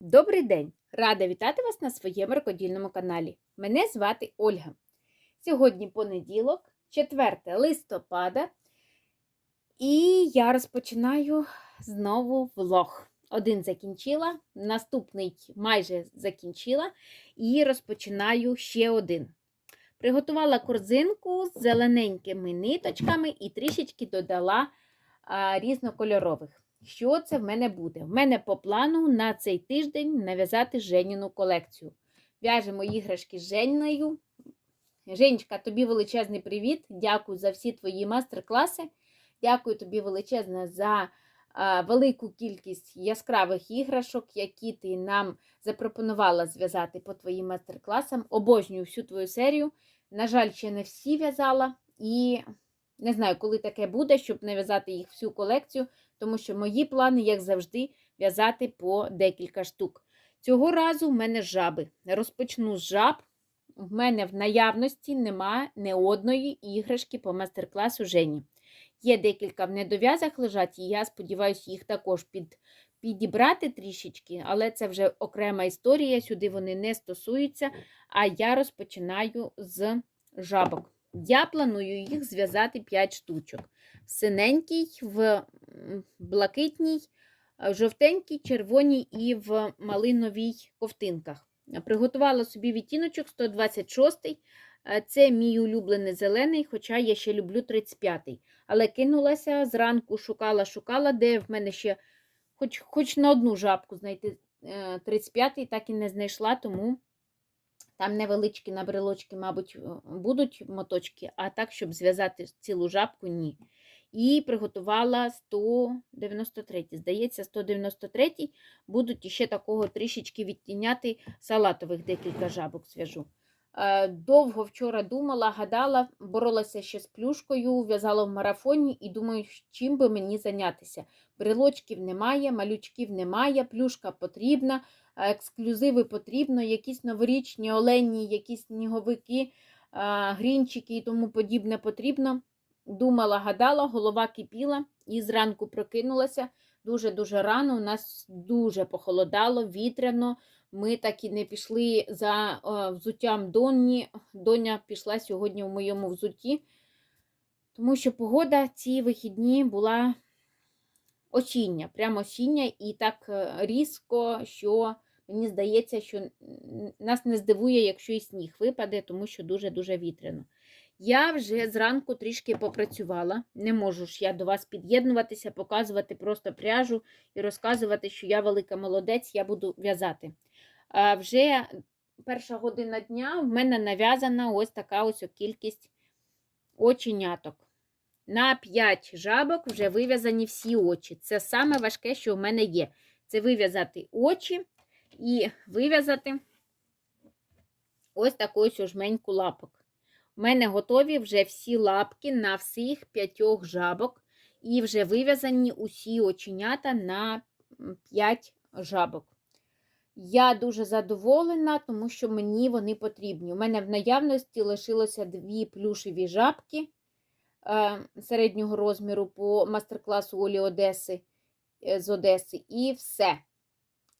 Добрий день! Рада вітати вас на своєму рукодільному каналі. Мене звати Ольга. Сьогодні понеділок, 4 листопада, і я розпочинаю знову влог. Один закінчила, наступний майже закінчила, і розпочинаю ще один. Приготувала корзинку з зелененькими ниточками і трішечки додала а, різнокольорових. Що це в мене буде? В мене по плану на цей тиждень нав'язати Женіну колекцію. В'яжемо іграшки з Женіною. Женечка, тобі величезний привіт. Дякую за всі твої майстер-класи. Дякую тобі величезне за а, велику кількість яскравих іграшок, які ти нам запропонувала зв'язати по твоїм майстер-класам. Обожнюю всю твою серію. На жаль, ще не всі в'язала. І не знаю, коли таке буде, щоб нав'язати їх всю колекцію тому що мої плани, як завжди, в'язати по декілька штук. Цього разу в мене жаби. Розпочну з жаб. В мене в наявності немає не одної іграшки по майстер-класу Жені. Є декілька в недов'язах лежать, і я сподіваюся, їх також під, підібрати трішечки, але це вже окрема історія, сюди вони не стосуються. А я розпочинаю з жабок. Я планую їх зв'язати 5 штучок. Синенький, в блакитній, жовтенькій, червоній і в малиновій ковтинках. Приготувала собі відтіночок 126 це мій улюблений зелений, хоча я ще люблю 35-й. Але кинулася зранку, шукала, шукала, де в мене ще хоч хоч на одну жабку знайти 35-й, так і не знайшла, тому там невеличкі на брелочки, мабуть, будуть моточки, а так, щоб зв'язати цілу жабку, ні. І приготувала 193. Здається, 193 будуть іще такого трішечки відтіняти салатових декілька жабок зв'яжу. Е, довго вчора думала, гадала, боролася ще з плюшкою, в'язала в марафоні і думаю, чим би мені зайнятися. Брелочків немає, малючків немає, плюшка потрібна, ексклюзиви потрібно, якісь новорічні олені, якісь сніговики, е, грінчики і тому подібне потрібно. Думала, гадала, голова кипіла і зранку прокинулася дуже-дуже рано. У нас дуже похолодало, вітряно. Ми так і не пішли за о, взуттям доні. Доня пішла сьогодні в моєму взутті, тому що погода ці вихідні була осіння, прямо осіння, і так е, різко, що мені здається, що нас не здивує, якщо і сніг випаде, тому що дуже-дуже вітряно. Я вже зранку трішки попрацювала. Не можу ж я до вас під'єднуватися, показувати просто пряжу і розказувати, що я велика молодець, я буду в'язати. А Вже перша година дня в мене нав'язана ось така ось кількість оченяток. На 5 жабок вже вив'язані всі очі. Це саме важке, що в мене є. Це вив'язати очі і вив'язати ось таку жменьку лапок. У мене готові вже всі лапки на всіх п'ятьох жабок, і вже вив'язані усі оченята на 5 жабок. Я дуже задоволена, тому що мені вони потрібні. У мене в наявності лишилося дві плюшеві жабки е, середнього розміру по мастер-класу Олі Одеси е, з Одеси. І все.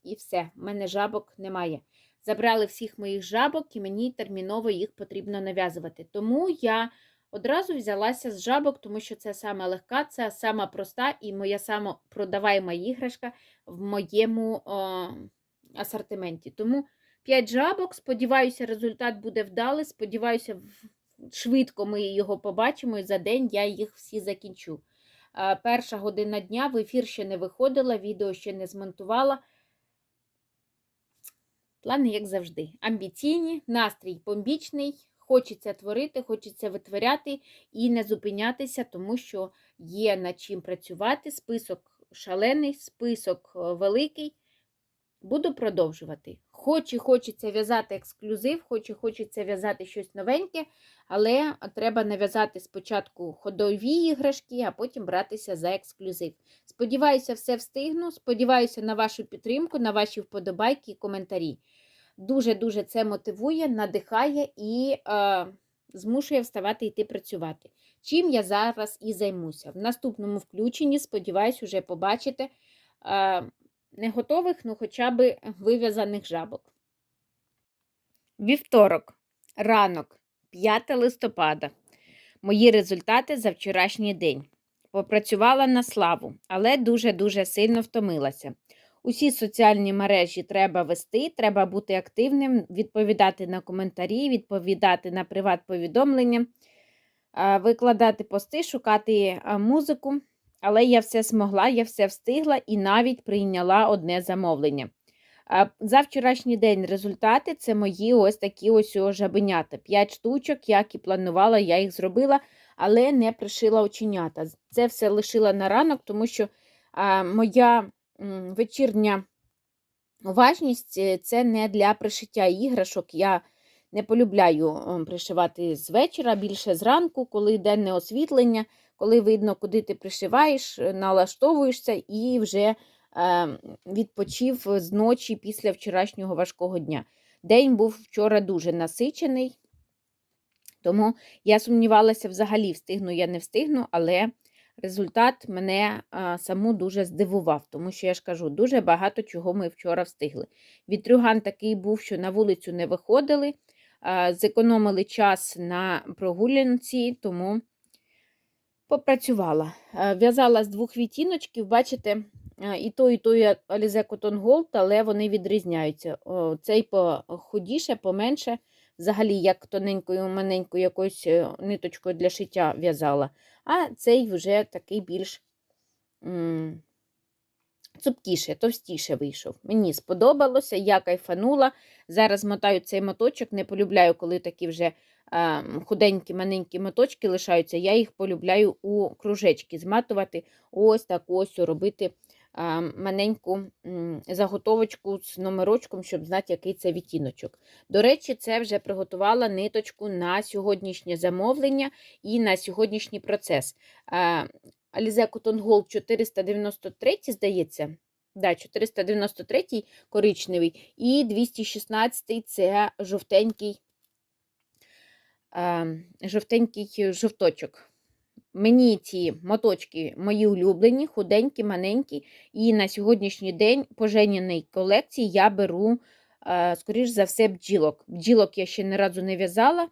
І все. У мене жабок немає. Забрали всіх моїх жабок, і мені терміново їх потрібно нав'язувати. Тому я одразу взялася з жабок, тому що це саме легка, це сама проста і моя сама продаваема іграшка в моєму о, асортименті. Тому 5 жабок, сподіваюся, результат буде вдалий. Сподіваюся, швидко ми його побачимо, і за день я їх всі закінчу. Перша година дня в ефір ще не виходила, відео ще не змонтувала. Плани, як завжди, амбіційні, настрій бомбічний, хочеться творити, хочеться витворяти і не зупинятися, тому що є над чим працювати. Список шалений, список е, великий. Буду продовжувати. Хоч і хочеться в'язати ексклюзив, хоч і хочеться в'язати щось новеньке, але треба нав'язати спочатку ходові іграшки, а потім братися за ексклюзив. Сподіваюся, все встигну. Сподіваюся на вашу підтримку, на ваші вподобайки і коментарі. Дуже-дуже це мотивує, надихає і е, змушує вставати йти працювати. Чим я зараз і займуся. В наступному включенні, сподіваюся, вже побачите. Е, не готових, ну хоча б вив'язаних жабок. Вівторок, ранок, 5 листопада. Мої результати за вчорашній день. Попрацювала на славу, але дуже-дуже сильно втомилася. Усі соціальні мережі треба вести, треба бути активним, відповідати на коментарі, відповідати на приват-повідомлення, викладати пости, шукати музику. Але я все змогла, я все встигла і навіть прийняла одне замовлення. За вчорашній день результати це мої ось такі ось жабенята. П'ять штучок, як і планувала, я їх зробила, але не пришила оченята. Це все лишила на ранок, тому що моя вечірня уважність е, це не для пришиття іграшок. Я не полюбляю пришивати з вечора, більше зранку, коли денне освітлення, коли видно, куди ти пришиваєш, е, налаштовуєшся і вже е, відпочив з ночі після вчорашнього важкого дня. День був вчора дуже насичений, тому я сумнівалася взагалі, встигну я не встигну, але результат мене а, саму дуже здивував, тому що я ж кажу, дуже багато чого ми вчора встигли. Вітрюган такий був, що на вулицю не виходили, зекономили час на прогулянці, тому попрацювала. В'язала з двох відтіночків, бачите, а, і той, і той Alize Cotton Gold, але вони відрізняються. Цей похудіше, поменше. Взагалі, як тоненькою, маленькою якоюсь е, ниточкою для шиття в'язала. А цей вже такий більш цупкіше, товстіше вийшов. Мені сподобалося, я кайфанула. Зараз мотаю цей моточок, не полюбляю, коли такі вже худенькі, маленькі моточки лишаються. Я їх полюбляю у кружечки зматувати, ось так ось робити маленьку заготовочку з номерочком, щоб знати, який це відтіночок. До речі, це вже приготувала ниточку на сьогоднішнє замовлення і на сьогоднішній процес. А, Alize Cotton Gold 493, здається. Да, 493 коричневий і 216 це жовтенький, жовтенький жовточок. Мені ці моточки мої улюблені, худенькі, маленькі. І на сьогоднішній день по Женіній колекції я беру, скоріш за все, бджілок. Бджілок я ще ні разу не в'язала,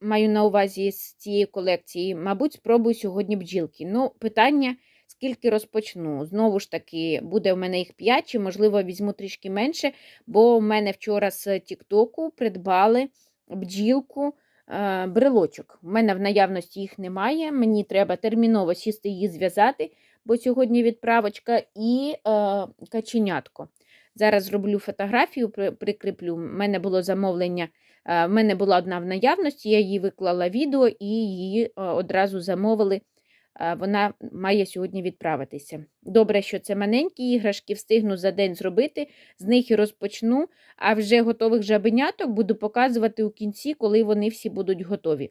маю на увазі з цієї колекції. Мабуть, спробую сьогодні бджілки. Ну, питання, скільки розпочну. Знову ж таки, буде в мене їх 5, чи, можливо, візьму трішки менше, бо в мене вчора з Тіктоку придбали бджілку брелочок. У мене в наявності їх немає. Мені треба терміново сісти її зв'язати, бо сьогодні відправочка, і е, каченятко. Зараз зроблю фотографію, прикріплю. У мене було замовлення. е, В мене була одна в наявності, я її виклала відео і її е, одразу замовили. Е, Вона має сьогодні відправитися. Добре, що це маленькі іграшки, встигну за день зробити, з них і розпочну, а вже готових жабеняток буду показувати у кінці, коли вони всі будуть готові.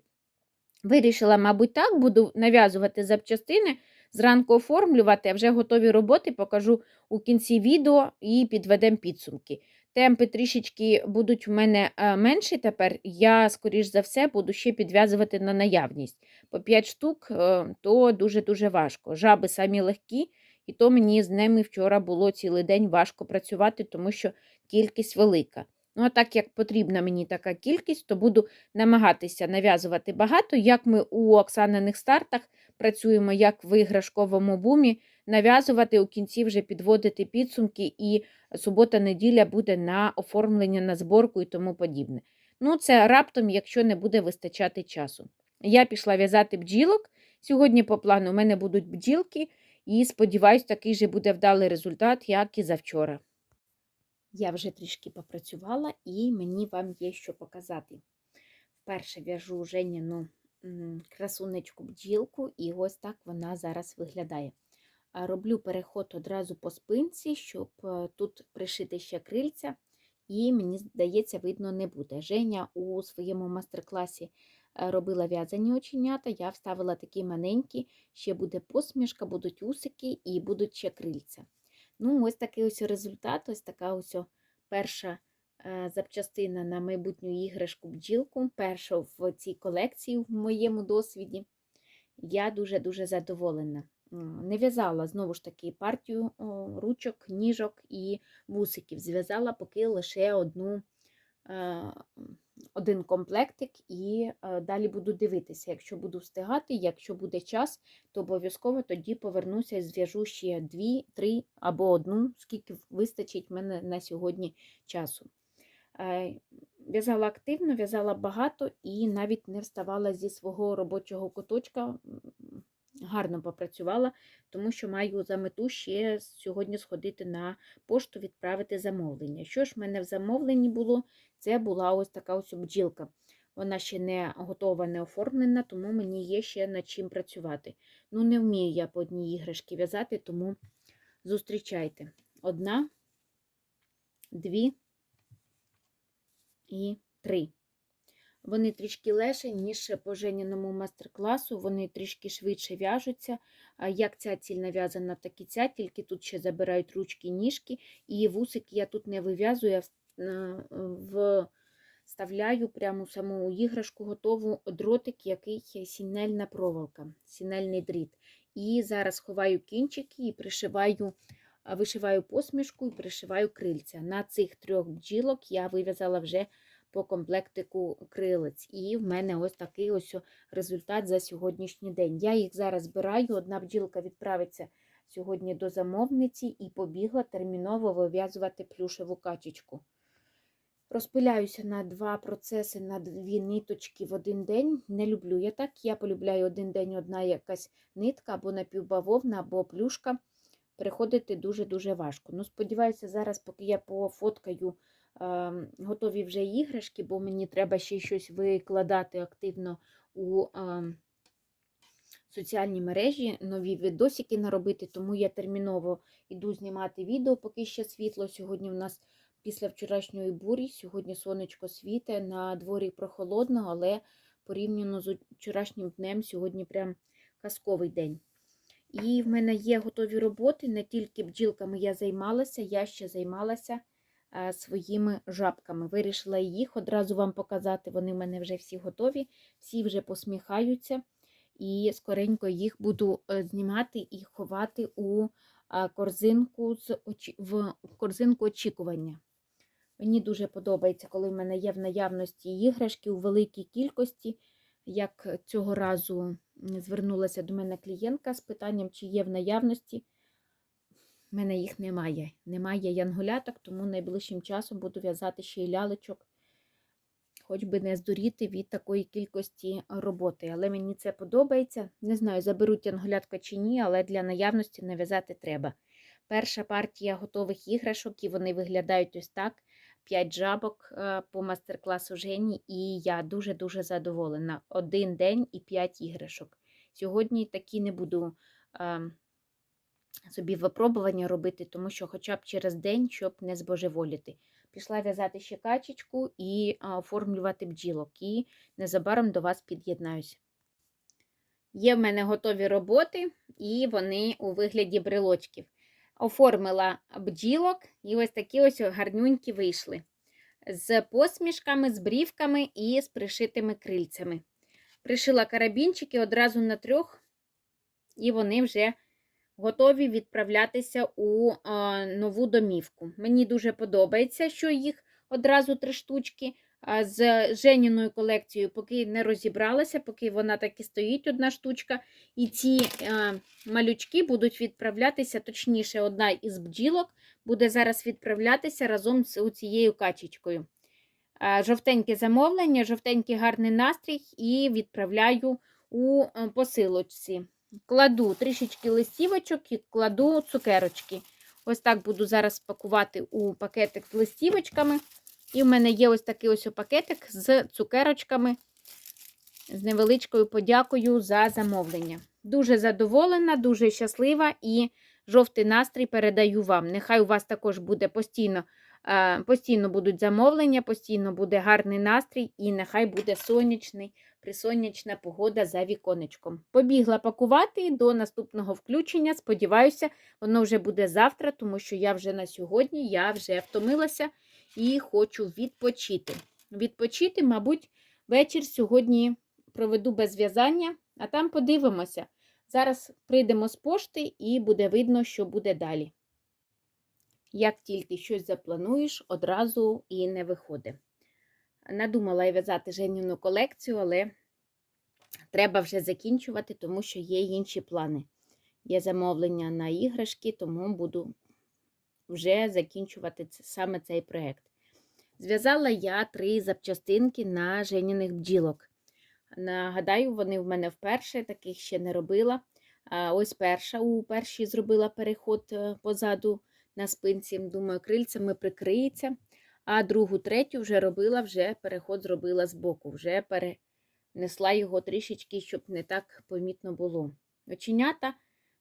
Вирішила, мабуть, так, буду нав'язувати запчастини, зранку оформлювати, а вже готові роботи покажу у кінці відео і підведемо підсумки. Темпи трішечки будуть в мене е, менші тепер. Я, скоріш за все, буду ще підв'язувати на наявність. По 5 штук е, то дуже-дуже важко. Жаби самі легкі, і то мені з ними вчора було цілий день важко працювати, тому що кількість велика. Ну, а так як потрібна мені така кількість, то буду намагатися нав'язувати багато, як ми у Оксаниних стартах працюємо, як в іграшковому бумі, нав'язувати у кінці вже підводити підсумки, і субота-неділя буде на оформлення, на зборку і тому подібне. Ну, це раптом, якщо не буде вистачати часу. Я пішла в'язати бджілок. Сьогодні по плану у мене будуть бджілки, і сподіваюсь, такий же буде вдалий результат, як і завчора. Я вже трішки попрацювала і мені вам є що показати. Вперше в'яжу Женіну красунечку бджілку, і ось так вона зараз виглядає. Роблю переход одразу по спинці, щоб е, тут пришити ще крильця, і мені здається, видно не буде. Женя у своєму майстер-класі е, робила в'язані оченята, я вставила такі маленькі, ще буде посмішка, будуть усики і будуть ще крильця. Ну, ось такий ось результат, ось така ось перша е, запчастина на майбутню іграшку бджілку, перша в цій колекції в моєму досвіді. Я дуже-дуже задоволена. Не в'язала знову ж таки партію ручок, ніжок і вусиків. Зв'язала поки лише одну, е, один комплектик, і е, далі буду дивитися. Якщо буду встигати, якщо буде час, то обов'язково тоді повернуся і зв'яжу ще дві, три або одну, скільки вистачить мене на сьогодні часу. Е, В'язала активно, в'язала багато і навіть не вставала зі свого робочого куточка. Гарно попрацювала, тому що маю за мету ще сьогодні сходити на пошту, відправити замовлення. Що ж в мене в замовленні було? Це була ось така ось бджілка. Вона ще не готова, не оформлена, тому мені є ще над чим працювати. Ну, не вмію я по одній іграшки в'язати, тому зустрічайте. Одна, дві і три. Вони трішки легші, ніж по Женіному майстер-класу, вони трішки швидше в'яжуться. Як ця ціль нав'язана, так і ця, тільки тут ще забирають ручки ніжки, і вусики я тут не вив'язую, я вставляю прямо саму іграшку готову дротик, який сінельна проволока, сінельний дріт. І зараз ховаю кінчики і пришиваю, вишиваю посмішку і пришиваю крильця. На цих трьох бджілок я вив'язала вже по комплектику крилець. І в мене ось такий ось результат за сьогоднішній день. Я їх зараз збираю. Одна бджілка відправиться сьогодні до замовниці і побігла терміново вив'язувати плюшеву качечку. Розпиляюся на два процеси, на дві ниточки в один день. Не люблю я так. Я полюбляю один день одна якась нитка або напівбавовна, або плюшка. Переходити дуже-дуже важко. Ну, сподіваюся, зараз, поки я пофоткаю готові вже іграшки, бо мені треба ще щось викладати активно у е, соціальні мережі, нові відосики наробити, тому я терміново йду знімати відео, поки ще світло. Сьогодні в нас після вчорашньої бурі, сьогодні сонечко світе, на дворі прохолодно, але порівняно з вчорашнім днем, сьогодні прям казковий день. І в мене є готові роботи, не тільки бджілками я займалася, я ще займалася своїми жабками. Вирішила їх одразу вам показати. Вони в мене вже всі готові, всі вже посміхаються. І скоренько їх буду е, знімати і ховати у е, корзинку, з в корзинку очікування. Мені дуже подобається, коли в мене є в наявності іграшки у великій кількості. Як цього разу звернулася до мене клієнтка з питанням, чи є в наявності. У мене їх немає. Немає янголяток, тому найближчим часом буду в'язати ще й лялечок, хоч би не здуріти від такої кількості роботи. Але мені це подобається. Не знаю, заберуть янголятка чи ні, але для наявності нав'язати треба. Перша партія готових іграшок, і вони виглядають ось так. 5 жабок е, по мастер-класу Жені, і я дуже-дуже задоволена. Один день і 5 іграшок. Сьогодні такі не буду е, собі випробування робити, тому що хоча б через день, щоб не збожеволіти. Пішла в'язати ще качечку і оформлювати бджілок. І незабаром до вас під'єднаюся. Є в мене готові роботи, і вони у вигляді брелочків оформила бджілок, і ось такі ось гарнюнькі вийшли. З посмішками, з брівками і з пришитими крильцями. Пришила карабінчики одразу на трьох, і вони вже готові відправлятися у нову домівку. Мені дуже подобається, що їх одразу три штучки. З Женіною колекцією, поки не розібралася, поки вона так і стоїть одна штучка. І ці малючки будуть відправлятися, точніше, одна із бджілок буде зараз відправлятися разом з цією качечкою. Жовтеньке замовлення, жовтенький гарний настрій і відправляю у посилочці. Кладу трішечки листівочок і кладу цукерочки. Ось так буду зараз пакувати у пакетик з листівочками. І в мене є ось такий ось пакетик з цукерочками, з невеличкою подякою за замовлення. Дуже задоволена, дуже щаслива і жовтий настрій передаю вам. Нехай у вас також буде постійно, е, постійно будуть замовлення, постійно буде гарний настрій, і нехай буде сонячний, присонячна погода за віконечком. Побігла пакувати до наступного включення. Сподіваюся, воно вже буде завтра, тому що я вже на сьогодні я вже втомилася і хочу відпочити. Відпочити, мабуть, вечір сьогодні проведу без в'язання, а там подивимося. Зараз прийдемо з пошти і буде видно, що буде далі. Як тільки щось заплануєш, одразу і не виходить. Надумала я в'язати Женіну колекцію, але треба вже закінчувати, тому що є інші плани. Є замовлення на іграшки, тому буду вже закінчувати саме цей проєкт. Зв'язала я три запчастинки на Женіних бджілок. Нагадаю, вони в мене вперше, таких ще не робила. Ось перша у першій зробила переход е, позаду на спинці. Думаю, крильцями прикриється. А другу, третю вже робила, вже переход зробила збоку, вже перенесла його трішечки, щоб не так помітно було. Оченята,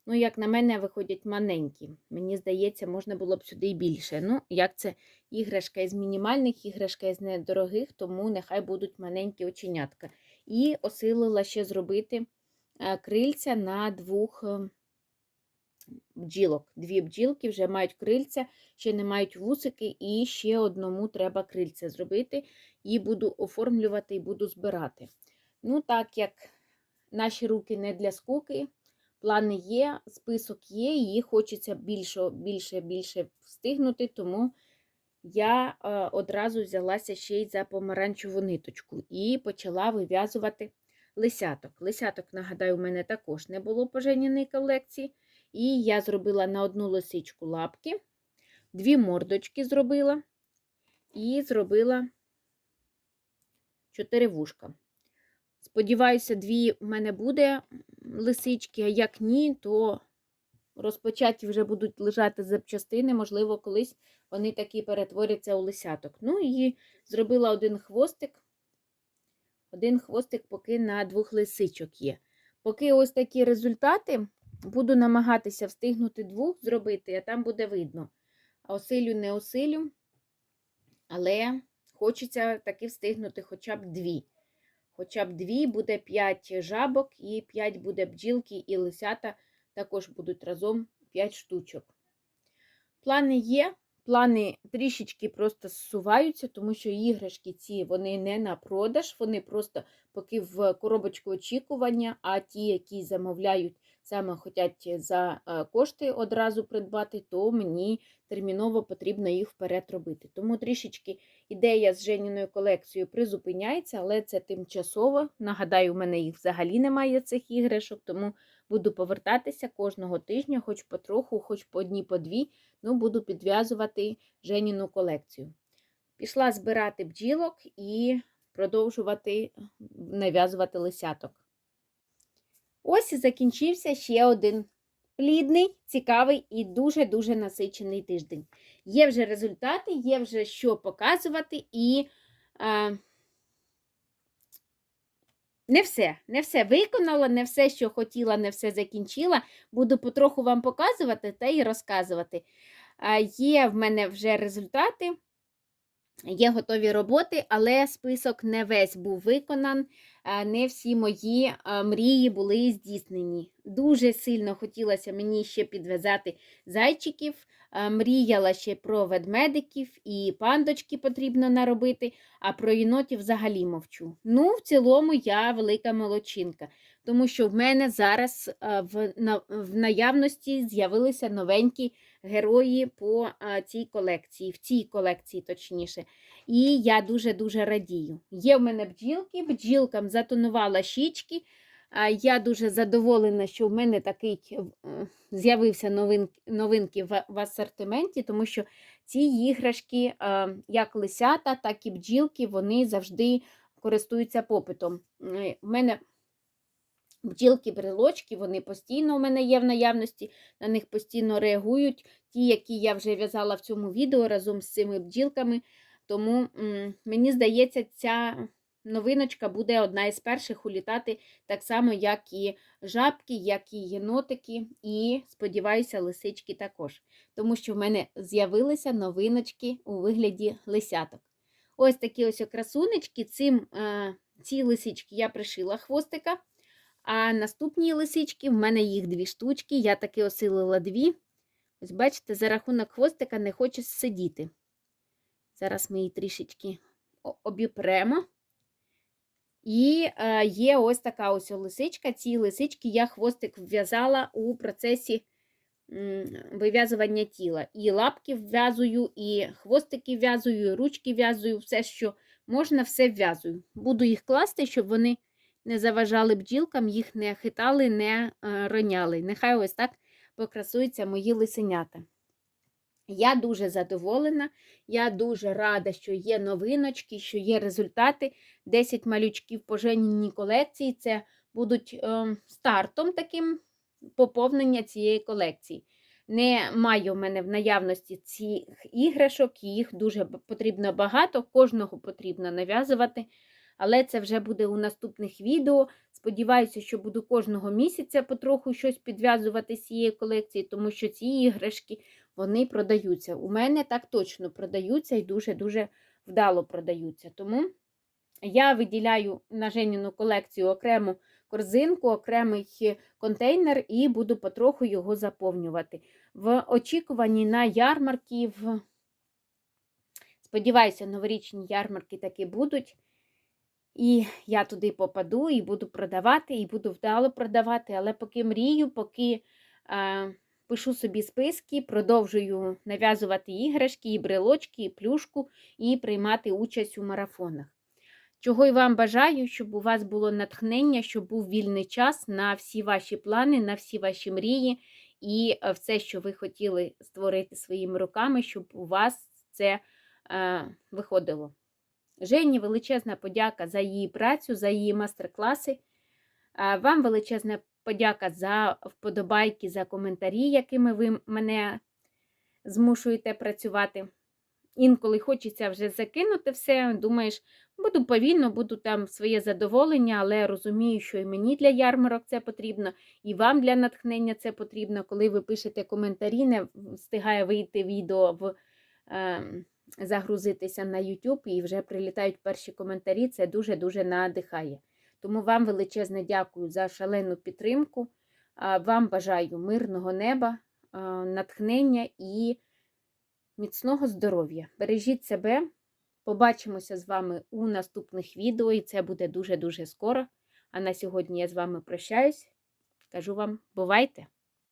ну, як на мене, виходять маленькі. Мені здається, можна було б сюди і більше. Ну, як це іграшка із мінімальних, іграшка із недорогих, тому нехай будуть маленькі оченятка. І осилила ще зробити е, крильця на двох е, бджілок. Дві бджілки вже мають крильця, ще не мають вусики, і ще одному треба крильця зробити. І буду оформлювати і буду збирати. Ну, так як наші руки не для скуки, плани є, список є, і хочеться більше, більше, більше встигнути, тому я е, одразу взялася ще й за помаранчеву ниточку і почала вив'язувати лисяток. Лисяток, нагадаю, у мене також не було по Женіній колекції. І я зробила на одну лисичку лапки, дві мордочки зробила і зробила чотири вушка. Сподіваюся, дві в мене буде лисички, а як ні, то розпочаті вже будуть лежати запчастини, можливо, колись вони такі перетворяться у лисяток. Ну і зробила один хвостик. Один хвостик поки на двох лисичок є. Поки ось такі результати, буду намагатися встигнути двох зробити, а там буде видно. А осилю, не осилю, але хочеться таки встигнути хоча б дві. Хоча б дві буде 5 жабок і 5 буде бджілки і лисята також будуть разом 5 штучок. Плани є, плани трішечки просто зсуваються, тому що іграшки ці вони не на продаж, вони просто поки в коробочку очікування, а ті, які замовляють, саме хочуть за е, кошти одразу придбати, то мені терміново потрібно їх вперед робити. Тому трішечки ідея з Женіною колекцією призупиняється, але це тимчасово. Нагадаю, у мене їх взагалі немає цих іграшок, тому буду повертатися кожного тижня, хоч потроху, хоч по одній, по дві, ну буду підв'язувати Женіну колекцію. Пішла збирати бджілок і продовжувати нав'язувати лисяток. Ось і закінчився ще один плідний, цікавий і дуже-дуже насичений тиждень. Є вже результати, є вже що показувати, і е, не все, не все виконала, не все, що хотіла, не все закінчила. Буду потроху вам показувати та й розказувати. Є в мене вже результати. Є готові роботи, але список не весь був виконан, не всі мої мрії були здійснені. Дуже сильно хотілося мені ще підв'язати зайчиків, мріяла ще про ведмедиків і пандочки потрібно наробити, а про єнотів взагалі мовчу. Ну, в цілому, я велика молодчинка, тому що в мене зараз в наявності з'явилися новенькі герої по цій колекції, в цій колекції, точніше. І я дуже-дуже радію. Є в мене бджілки, бджілкам затонувала щічки. Я дуже задоволена, що в мене такий е, з'явився новин, новинки в, в асортименті, тому що ці іграшки, як лисята, так і бджілки, вони завжди користуються попитом. Е, мене Бджілки, брелочки, вони постійно у мене є в наявності, на них постійно реагують. Ті, які я вже в'язала в цьому відео разом з цими бджілками. Тому мені здається, ця новиночка буде одна із перших улітати так само, як і жабки, як і єнотики, і, сподіваюся, лисички також. Тому що в мене з'явилися новиночки у вигляді лисяток. Ось такі ось красунечки. Цим, е ці лисички я пришила хвостика. А наступні лисички, в мене їх дві штучки, я таки осилила дві. Ось, бачите, за рахунок хвостика не хоче сидіти. Зараз ми її трішечки обіпремо. І е, є ось така ось лисичка. Ці лисички я хвостик вв'язала у процесі вив'язування тіла. І лапки вв'язую, і хвостики вв'язую, і ручки в'язую, все, що можна, все вв'язую. Буду їх класти, щоб вони не заважали бджілкам, їх не хитали, не е, роняли. Нехай ось так покрасуються мої лисенята. Я дуже задоволена, я дуже рада, що є новиночки, що є результати. 10 малючків по колекції. Це будуть е, стартом таким поповнення цієї колекції. Не маю в мене в наявності цих іграшок, їх дуже потрібно багато, кожного потрібно нав'язувати. Але це вже буде у наступних відео. Сподіваюся, що буду кожного місяця потроху щось підв'язувати з цієї колекції, тому що ці іграшки вони продаються. У мене так точно продаються і дуже-дуже вдало продаються. Тому я виділяю на Женіну колекцію окрему корзинку, окремий контейнер і буду потроху його заповнювати. В очікуванні на ярмарки, в... сподіваюся, новорічні ярмарки таки будуть. І я туди попаду і буду продавати, і буду вдало продавати, але поки мрію, поки е, пишу собі списки, продовжую нав'язувати іграшки, і брелочки, і плюшку, і приймати участь у марафонах. Чого й вам бажаю, щоб у вас було натхнення, щоб був вільний час на всі ваші плани, на всі ваші мрії і е, все, що ви хотіли створити своїми руками, щоб у вас це е, виходило. Жені величезна подяка за її працю, за її майстер-класи. Вам величезна подяка за вподобайки, за коментарі, якими ви мене змушуєте працювати. Інколи хочеться вже закинути все. Думаєш, буду повільно, буду там своє задоволення, але розумію, що і мені для ярмарок це потрібно, і вам для натхнення це потрібно. Коли ви пишете коментарі, не встигає вийти відео в. Е, загрузитися на YouTube і вже прилітають перші коментарі. Це дуже-дуже надихає. Тому вам величезне дякую за шалену підтримку. Вам бажаю мирного неба, натхнення і міцного здоров'я. Бережіть себе. Побачимося з вами у наступних відео, і це буде дуже-дуже скоро. А на сьогодні я з вами прощаюсь. Кажу вам, бувайте!